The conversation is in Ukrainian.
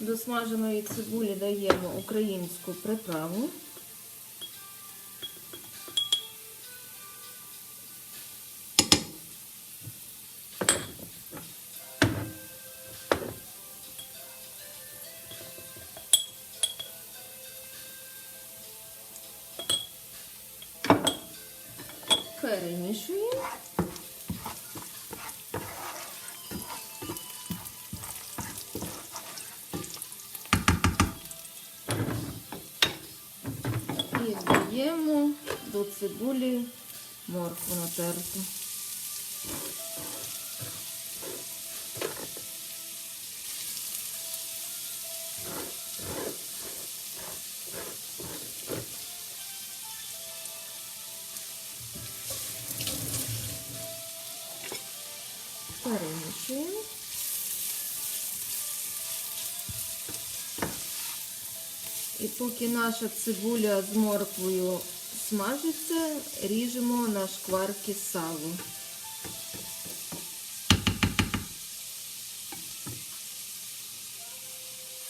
До смаженої цибулі даємо українську приправу. Перемішуємо. І даємо до цибулі моркву натерту. Перемішуємо. І поки наша цибуля з морквою смажиться, ріжемо на шкварки сало.